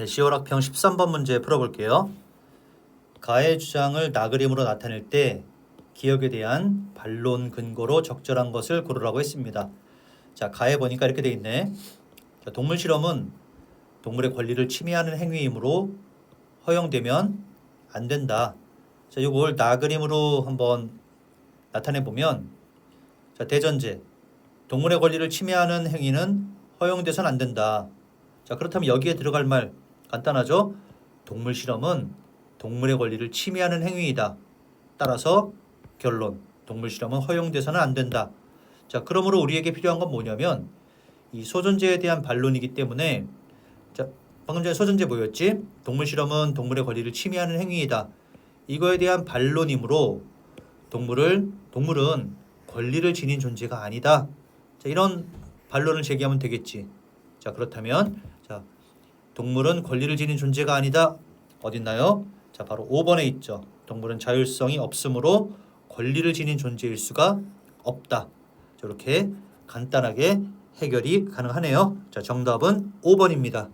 네, 시오락평 13번 문제 풀어볼게요. 가의 주장을 나그림으로 나타낼 때 기억에 대한 반론 근거로 적절한 것을 고르라고 했습니다. 자, 가에 보니까 이렇게 돼 있네. 자, 동물 실험은 동물의 권리를 침해하는 행위이므로 허용되면 안 된다. 자, 이걸 나그림으로 한번 나타내 보면 자, 대전제 동물의 권리를 침해하는 행위는 허용돼선 안 된다. 자, 그렇다면 여기에 들어갈 말 간단하죠? 동물 실험은 동물의 권리를 침해하는 행위이다. 따라서 결론 동물 실험은 허용돼서는 안 된다. 자, 그러므로 우리에게 필요한 건 뭐냐면 이 소존재에 대한 반론이기 때문에 자, 방금 전에 소존재 뭐였지? 동물 실험은 동물의 권리를 침해하는 행위이다. 이거에 대한 반론이므로 동물을 동물은 권리를 지닌 존재가 아니다. 자, 이런 반론을 제기하면 되겠지. 자, 그렇다면 자, 동물은 권리를 지닌 존재가 아니다. 어딨나요? 자, 바로 5번에 있죠. 동물은 자율성이 없으므로 권리를 지닌 존재일 수가 없다. 자, 이렇게 간단하게 해결이 가능하네요. 자, 정답은 5번입니다.